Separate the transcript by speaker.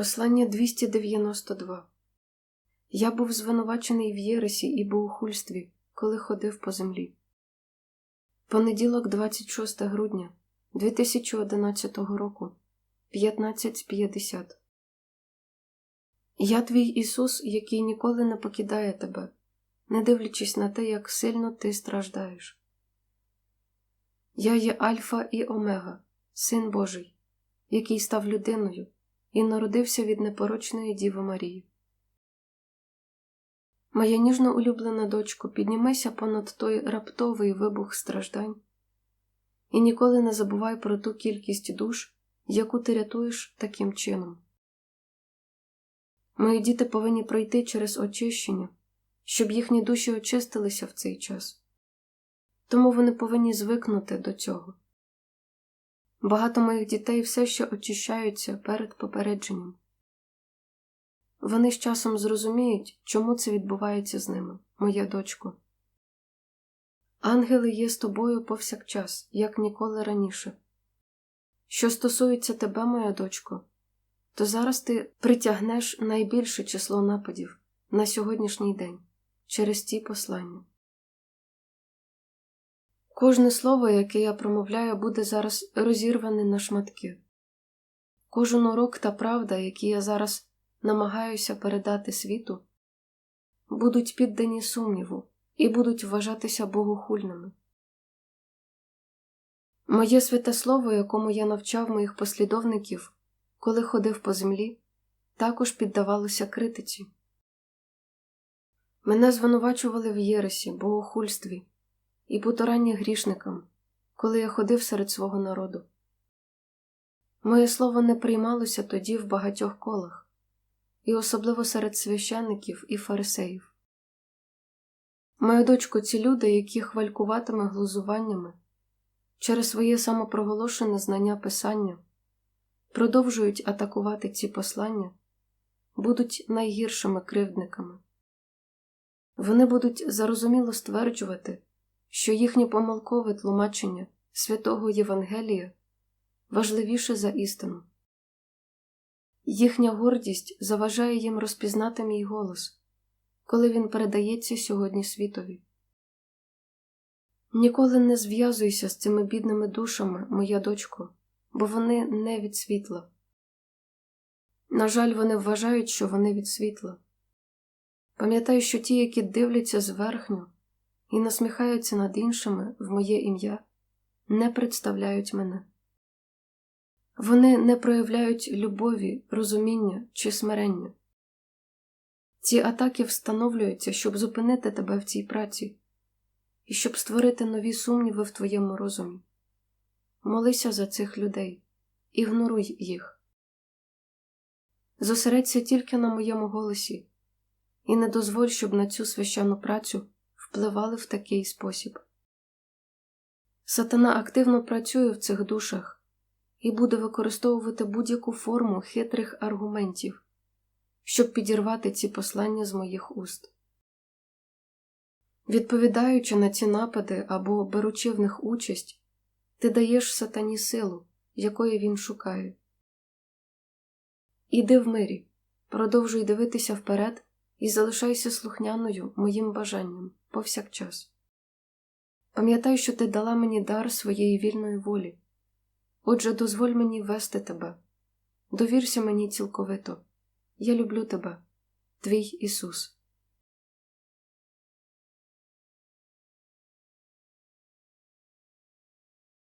Speaker 1: Послання 292 Я був звинувачений в Єресі і богохульстві, коли ходив по землі. Понеділок, 26 грудня 2011 року, 15.50 Я твій Ісус, який ніколи не покидає тебе, не дивлячись на те, як сильно ти страждаєш. Я є Альфа і Омега, Син Божий, який став людиною і народився від непорочної Діви Марії. Моя ніжно улюблена дочко, піднімайся понад той раптовий вибух страждань і ніколи не забувай про ту кількість душ, яку ти рятуєш таким чином. Мої діти повинні пройти через очищення, щоб їхні душі очистилися в цей час, тому вони повинні звикнути до цього. Багато моїх дітей все ще очищаються перед попередженням. Вони з часом зрозуміють, чому це відбувається з ними, моя дочко. Ангели є з тобою повсякчас, як ніколи раніше. Що стосується тебе, моя дочко, то зараз ти притягнеш найбільше число нападів на сьогоднішній день через ті послання. Кожне слово, яке я промовляю, буде зараз розірване на шматки. Кожен урок та правда, які я зараз намагаюся передати світу, будуть піддані сумніву і будуть вважатися богохульними. Моє святе слово, якому я навчав моїх послідовників, коли ходив по землі, також піддавалося критиці. Мене звинувачували в єресі, богохульстві і потуранні грішникам, коли я ходив серед свого народу. Моє слово не приймалося тоді в багатьох колах, і особливо серед священників і фарисеїв. Мою дочку, ці люди, які хвалькуватиме глузуваннями через своє самопроголошене знання писання, продовжують атакувати ці послання, будуть найгіршими кривдниками. Вони будуть зарозуміло стверджувати, що їхнє помилкове тлумачення святого Євангелія важливіше за істину. Їхня гордість заважає їм розпізнати мій голос, коли він передається сьогодні світові. Ніколи не зв'язуйся з цими бідними душами, моя дочко, бо вони не від світла. На жаль, вони вважають, що вони від світла. Пам'ятай, що ті, які дивляться зверхньо і насміхаються над іншими в моє ім'я, не представляють мене. Вони не проявляють любові, розуміння чи смирення. Ці атаки встановлюються, щоб зупинити тебе в цій праці і щоб створити нові сумніви в твоєму розумі. Молися за цих людей, ігноруй їх. Зосередься тільки на моєму голосі і не дозволь, щоб на цю священну працю впливали в такий спосіб. Сатана активно працює в цих душах і буде використовувати будь-яку форму хитрих аргументів, щоб підірвати ці послання з моїх уст. Відповідаючи на ці напади або беручи в них участь, ти даєш сатані силу, якої він шукає. Іди в мирі, продовжуй дивитися вперед і залишайся слухняною моїм бажанням повсякчас. Пам'ятай, що ти дала мені дар своєї вільної волі. Отже, дозволь мені вести тебе, довірся мені цілковито. Я люблю тебе, твій Ісус.